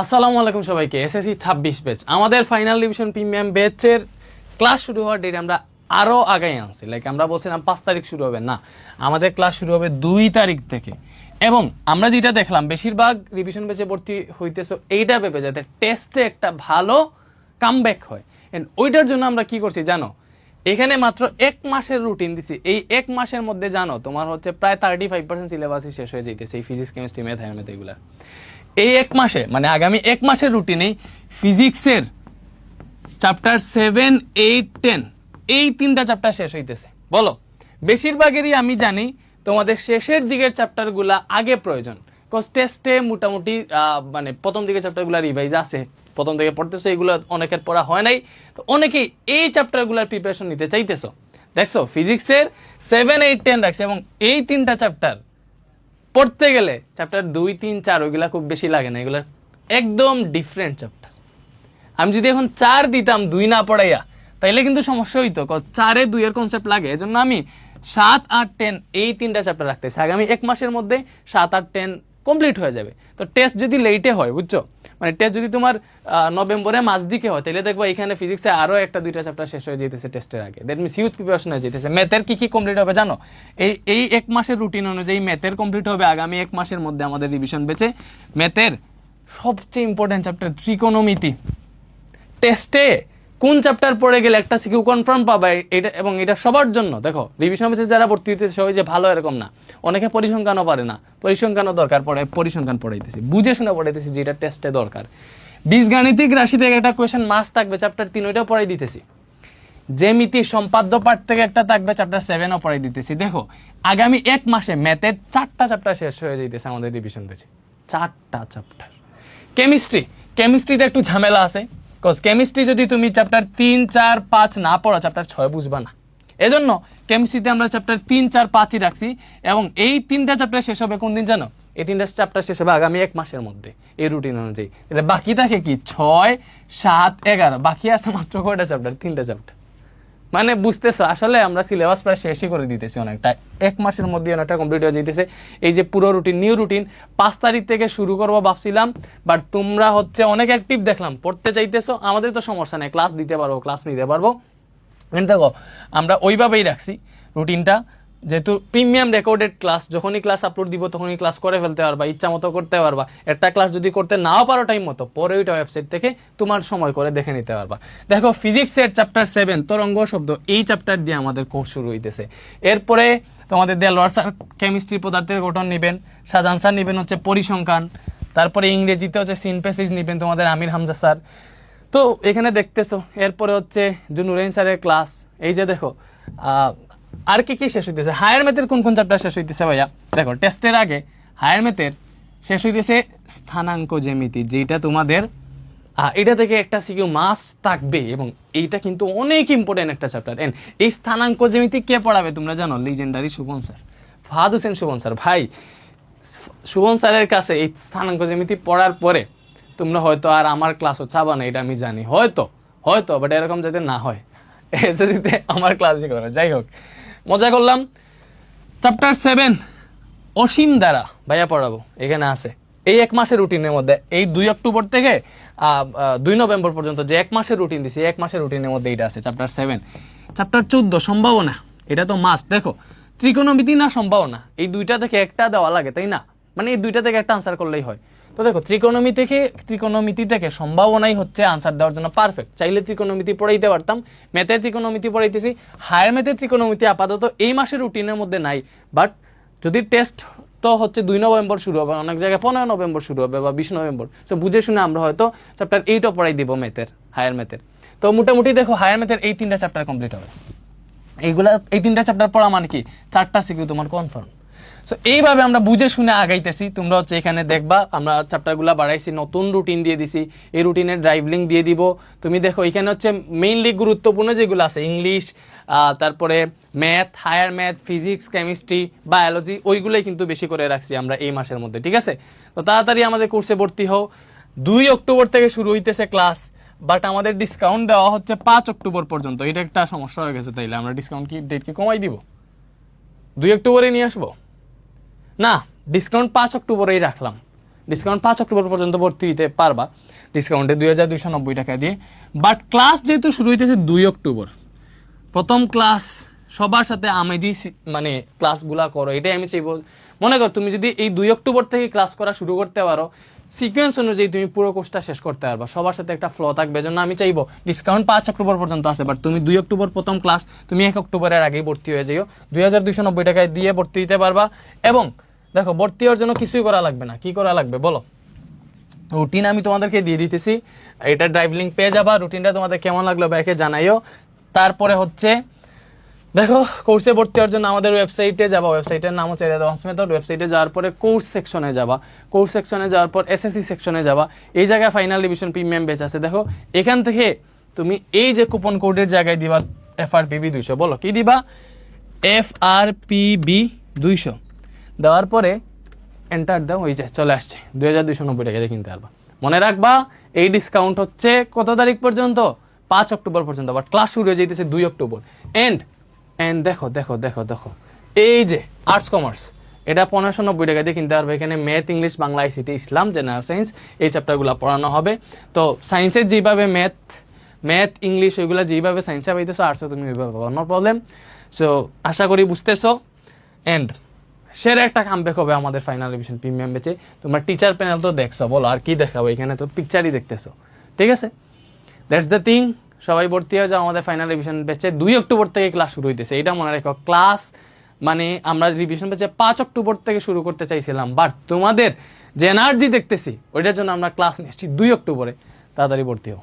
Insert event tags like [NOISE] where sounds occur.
আসসালামু আলাইকুম সবাইকে, এসএসসি ছাব্বিশ ব্যাচ আমাদের ফাইনাল ডিভিশন প্রিমিয়াম ব্যাচের ক্লাস শুরু হওয়ার ডেট আমরা আরও আগাই আনছি। লাইক আমরা বলছিলাম পাঁচ তারিখ শুরু হবে। না, আমাদের ক্লাস শুরু হবে দুই তারিখ থেকে। এবং আমরা যেটা দেখলাম, বেশিরভাগ রিভিশন ব্যাচে ভর্তি হইতেছে এইটা ভেবে যাতে টেস্টে একটা ভালো কামব্যাক হয়। And ওইটার জন্য আমরা কি করছি জানো? এখানে মাত্র এক মাসের রুটিন দিছি। এই এক মাসের মধ্যে জানো, তোমার হচ্ছে প্রায় থার্টি ফাইভ পার্সেন্ট সিলেবাসই শেষ হয়ে যেতেছে এই physics chemistry math hand math এগুলার। এই এক মাসে মানে আগামী এক মাসের রুটিনেই ফিজিক্সের চ্যাপ্টার সেভেন এইট টেন এই তিনটা চ্যাপ্টার শেষ হইতেছে। বলো, বেশিরভাগেরই আমি জানি তোমাদের শেষের দিকের চ্যাপ্টারগুলা আগে প্রয়োজন। কজ টেস্টে মোটামুটি মানে প্রথম দিকে চ্যাপ্টারগুলো রিভাইজ আছে। প্রথম থেকে পড়তেছো, এগুলো অনেকের পড়া হয় নাই। তো অনেকেই এই চ্যাপ্টারগুলোর প্রিপারেশন নিতে চাইতেছো। দেখছ ফিজিক্সের সেভেন এইট টেন রাখছে এবং এই তিনটা চ্যাপ্টার পড়তে গেলে চ্যাপ্টার দুই, তিন, চার ওইগুলা খুব বেশি লাগে না, এগুলো একদম ডিফারেন্ট চ্যাপ্টার আমি যদি এখন চার দিতাম, দুই না পড়াইয়া, তাইলে কিন্তু সমস্যা হইতো চারে দুইয়ের কনসেপ্ট লাগে, এজন্য আমি সাত, আট টেন এই তিনটা চ্যাপ্টার রাখতেছি। আগামী এক মাসের মধ্যে সাত, আট টেন কমপ্লিট হয়ে যাবে। তো টেস্ট যদি লেটে হয়, বুঝছ? মানে টেস্ট যদি তোমার নভেম্বরে মাঝ দিকে হয় তাহলে দেখব এখানে ফিজিক্সে আরও একটা, দুইটা চ্যাপ্টার শেষ হয়ে যেতেছে টেস্টের আগে। দ্যাট মিনস হিউজ প্রিপারেশন হয়ে যেতেছে ম্যাথের কি কি কমপ্লিট হবে জানো? এই এই এক মাসের রুটিন অনুযায়ী ম্যাথের কমপ্লিট হবে আগামী এক মাসের মধ্যে আমাদের রিভিশন বেচে। ম্যাথের সবচেয়ে ইম্পর্টেন্ট চ্যাপ্টার ত্রিকোণমিতি টেস্টে কোন চ্যাপ্টার পড়ে গেলে একটা সিকিউ কনফার্ম পাবে? এটা এবং এটা সবার জন্য। দেখো রিভিশন বেসে যারা ভর্তি হইতে সবাই যে ভালো এরকম না। অনেকে পরিসংখ্যানও পারে না। পরিসংখ্যানও দরকার পড়ে, পরিসংখ্যান পড়াইতেছি। বুঝে শুনে পড়াইতেছি যে এটা টেস্টে দরকার। বীজগাণিতিক রাশি থেকে একটা কোয়েশন মাস থাকবে চ্যাপ্টার তিন ওইটাও পড়াই দিতেছি। জ্যামিতি সম্পাদ্য পাঠ থেকে একটা থাকবে চ্যাপ্টার সেভেনও পড়াই দিতেছি। দেখো, আগামী এক মাসে ম্যাথের চারটা চ্যাপ্টার শেষ হয়ে যেতেছে আমাদের রিভিশন পেয়েছে চারটা চ্যাপ্টার কেমিস্ট্রি কেমিস্ট্রিতে একটু ঝামেলা আছে। কজ কেমিস্ট্রি যদি তুমি চ্যাপ্টার তিন, চার, পাঁচ না পড়া চ্যাপ্টার ছয় বুঝবা না। এজন্য কেমিস্ট্রিতে আমরা চ্যাপ্টার তিন, চার, পাঁচই রাখছি এবং এই তিনটা চ্যাপ্টার শেষ হবে কোন দিন জানো? এই তিনটা চ্যাপ্টার শেষ হবে আগামী এক মাসের মধ্যে, এই রুটিন অনুযায়ী। বাকি থাকে কি? ছয়, সাত, এগারো। বাকি আছে মাত্র কয়টা চ্যাপ্টার তিনটা চ্যাপ্টার মানে বুঝতেছো, আসলে আমরা সিলেবাস প্রায় শেষই করে দিতেছি অনেকটা। এক মাসের মধ্যে অনেকটা কমপ্লিট হয়ে যেতেছে এই যে পুরো রুটিন নিউ রুটিন পাঁচ তারিখ থেকে শুরু করব ভাবছিলাম বাট তোমরা হচ্ছে অনেক অ্যাক্টিভ দেখলাম। পড়তে চাইতেছো, আমাদের তো সমস্যা নেই ক্লাস দিতে পারব ক্লাস নিতে পারব। কিন্তু দেখো, আমরা ওইভাবেই রাখছি রুটিনটা যেহেতু প্রিমিয়াম রেকর্ডেড ক্লাস যখনই ক্লাস আপলোড দিব, তখনই ক্লাস করে ফেলতে পারবা, ইচ্ছা মতো করতে পারবা। একটা ক্লাস যদি করতে নাও পারো টাইম মতো, পরে ওইটা ওয়েবসাইট থেকে তোমার সময় করে দেখে নিতে পারবা। দেখো ফিজিক্সের চ্যাপ্টার সেভেন তরঙ্গ শব্দ, এই চ্যাপ্টার দিয়ে আমাদের কোর্স শুরু হইতেছে। এরপরে তোমাদের দেলোয়ার স্যার কেমিস্ট্রি পদার্থের গঠন নেবেন, শাহজাহান স্যার নেবেন হচ্ছে পরিসংখ্যান, তারপরে ইংরেজিতে হচ্ছে সিনপেসিস নেবেন তোমাদের আমির হামজা স্যার তো এখানে দেখতেছো, এরপরে হচ্ছে জুনুরাইন স্যারের ক্লাস এই যে দেখো আর কি কি শেষ হইতেছে? হায়ার ম্যাথের কোন কোন চ্যাপ্টার শেষ হইতেছে ভাইয়া? দেখো টেস্টের আগে হায়ার ম্যাথের শেষ হইতেছে স্থানাঙ্ক জ্যামিতি, যেটা তোমাদের এটা থেকে একটা সিকিউ মাস থাকবে এবং এইটা কিন্তু অনেক ইম্পর্টেন্ট একটা চ্যাপ্টার এন্ড এই স্থানাঙ্ক জ্যামিতি কে পড়াবে তোমরা জানো? Legendary Shuvon sir Fahad Hossain Shuvon sir ভাই শুভন স্যারের কাছে এই স্থানাঙ্ক জ্যামিতি পড়ার পরে তোমরা হয়তো আর আমার ক্লাসও চাবা না, এটা আমি জানি। হয়তো হয়তো বাট এরকম যাতে না হয়। [LAUGHS] এসএসসিতে আমার ক্লাসই করো, যাই হোক। মজা করলাম। চ্যাপ্টার সেভেন অসীম দ্বারা। ভাইয়া পড়াবো, এখানে আছে। এই এক মাসের রুটিনের মধ্যে, এই দুই অক্টোবর থেকে দুই নভেম্বর পর্যন্ত যে এক মাসের রুটিন দিছি, এক মাসের রুটিনের মধ্যে এটা আছে চ্যাপ্টার সেভেন চ্যাপ্টার চোদ্দ, সম্ভাবনা। এটা তো মাস্ট দেখো, ত্রিকোণমিতি না, সম্ভাবনা। এই দুইটা থেকে একটা দেওয়া লাগে, তাই না? মানে এই দুইটা থেকে একটা আনসার করলেই হয়। তো দেখো, ত্রিকোণমিতি থেকে ত্রিকোণমিতি থেকে সম্ভাবনাই হচ্ছে আনসার দেওয়ার জন্য পারফেক্ট চাইলে ত্রিকোণমিতি পড়াইতে পারতাম ম্যাথের ত্রিকোণমিতি পড়াইতেছি হায়ার ম্যাথের ত্রিকোণমিতি আপাতত এই মাসের রুটিনের মধ্যে নাই। বাট যদি টেস্ট তো হচ্ছে দুই নভেম্বর শুরু হবে, অনেক জায়গায় পনেরো নভেম্বর শুরু হবে বা বিশ নভেম্বর। সো বুঝে শুনে আমরা হয়তো চ্যাপ্টার এইটও পড়াই দিব ম্যাথের হায়ার ম্যাথের তো মোটামুটি দেখো হায়ার ম্যাথের এই তিনটা চ্যাপ্টার কমপ্লিট হবে। এইগুলা এই তিনটা চ্যাপ্টার পড়া মানে কি? চারটা সিকিউ তোমার কনফার্ম সো এইভাবে আমরা বুঝে শুনে আগাইতেছি। তোমরা হচ্ছে এখানে দেখবা, আমরা চ্যাপ্টারগুলো বাড়াইছি, নতুন রুটিন দিয়ে দিছি। এই রুটিনের ড্রাইভ লিঙ্ক দিয়ে দিব। তুমি দেখো, এখানে হচ্ছে মেইনলি গুরুত্বপূর্ণ যেগুলো আছে ইংলিশ তারপরে math higher math physics chemistry biology ওইগুলোই কিন্তু বেশি করে রাখছি আমরা এই মাসের মধ্যে, ঠিক আছে? তো তাড়াতাড়ি আমাদের কোর্সে ভর্তি হও। দুই অক্টোবর থেকে শুরু হইতেছে ক্লাস বাট আমাদের ডিসকাউন্ট দেওয়া হচ্ছে পাঁচ অক্টোবর পর্যন্ত। এটা একটা সমস্যা হয়ে গেছে তাইলে। আমরা ডিসকাউন্ট কি ডেট কি কমাই দিব? দুই অক্টোবরে নিয়ে আসব? না ডিসকাউন্ট পাঁচ অক্টোবরেই রাখলাম। ডিসকাউন্ট পাঁচ অক্টোবর পর্যন্ত ভর্তি হইতে পারবা। ডিসকাউন্টে দুই হাজার দুইশো নব্বই টাকা দিয়ে। বাট ক্লাস যেহেতু শুরু হইতেছে দুই অক্টোবর, প্রথম ক্লাস সবার সাথে আমেজি মানে ক্লাসগুলা করো, এটাই আমি চাইব। মনে কর, তুমি যদি এই দুই অক্টোবর থেকে ক্লাস করা শুরু করতে পারো সিকোয়েন্স অনুযায়ী তুমি পুরো কোর্সটা শেষ করতে পারবা। সবার সাথে একটা ফ্লো থাকবে জন্য আমি চাইব ডিসকাউন্ট পাঁচ অক্টোবর পর্যন্ত আছে বাট তুমি দুই অক্টোবর প্রথম ক্লাস তুমি এক অক্টোবরের আগেই ভর্তি হয়ে যাইও। দুই হাজার দুইশো নব্বই টাকায় দিয়ে ভর্তি হতে পারবা এবং দেখো, ভর্তি হওয়ার জন্য কিছুই করা লাগবে না। কি করা লাগবে? বলো। রুটিন আমি তোমাদেরকে দিয়ে দিতেছি। এটা ড্রাইভ লিঙ্ক পেয়ে যাবা। রুটিনটা তোমাদের কেমন লাগল ব্যাকে জানাইও। তারপরে হচ্ছে দেখো কোর্সে ভর্তি হওয়ার জন্য আমাদের ওয়েবসাইটে যাবা। ওয়েবসাইটের নাম হচ্ছে রেদাওয়ান্স মেথড ওয়েবসাইটে যাওয়ার পরে কোর্স সেকশনে যাবা। কোর্স সেকশনে যাওয়ার পর এসএসসি সেকশনে যাবা। এই জায়গায় ফাইনাল ডিভিশন প্রিমিয়াম বেচ আছে। দেখো, এখান থেকে তুমি এই যে কুপন কোডের জায়গায় দিবা এফ আর পিবি দুইশো। বলো, কি দিবা? এফ আর পিবি দুইশো। দেওয়ার পরে এন্টার দাও, ওই যে চলে আসছে। দুই হাজার দুইশো নব্বই টাকা কিনতে পারবা। মনে রাখবা, এই ডিসকাউন্ট হচ্ছে কত তারিখ পর্যন্ত? পাঁচ অক্টোবর পর্যন্ত বাট ক্লাস শুরু হয়ে যেতেছে দুই অক্টোবর। এন্ড এন্ড দেখো দেখো দেখো দেখো। এই যে আর্টস কমার্স এটা পনেরোশো নব্বই টাকা দিয়ে কিনতে পারবে। এখানে ম্যাথ ইংলিশ বাংলা আইসিটি ইসলাম জেনারেল সায়েন্স এই চ্যাপ্টারগুলো পড়ানো হবে। তো সায়েন্সের যেভাবে ম্যাথ ম্যাথ ইংলিশ ওইগুলো যেভাবে সায়েন্সে পাইতেছো আর্টসে তুমি ওইভাবে পাবো নো প্রবলেম সো আশা করি বুঝতেছো। এন্ড সেরা একটা কামব্যাক হবে আমাদের ফাইনাল রিভিশন প্রিমিয়াম বেচে তোমরা টিচার প্যানেল তো দেখছ, বলো আর কি দেখাবো, এখানে তো পিকচারই দেখতেছো। ঠিক আছে? দ্যাটস দ্য থিং সবাই ভর্তি হয়ে যাও, আমাদের ফাইনাল রিভিশন ব্যাচে দুই অক্টোবর থেকে ক্লাস শুরু হইতেছে। এটা মনে রেখো ক্লাস মানে আমরা রিভিশন ব্যাচে পাঁচ অক্টোবর থেকে শুরু করতে চাইছিলাম। বাট তোমাদের যে এনার্জি দেখতেছি, ওইটার জন্য আমরা ক্লাস নিচ্ছি দুই অক্টোবরে। তাড়াতাড়ি ভর্তি হও।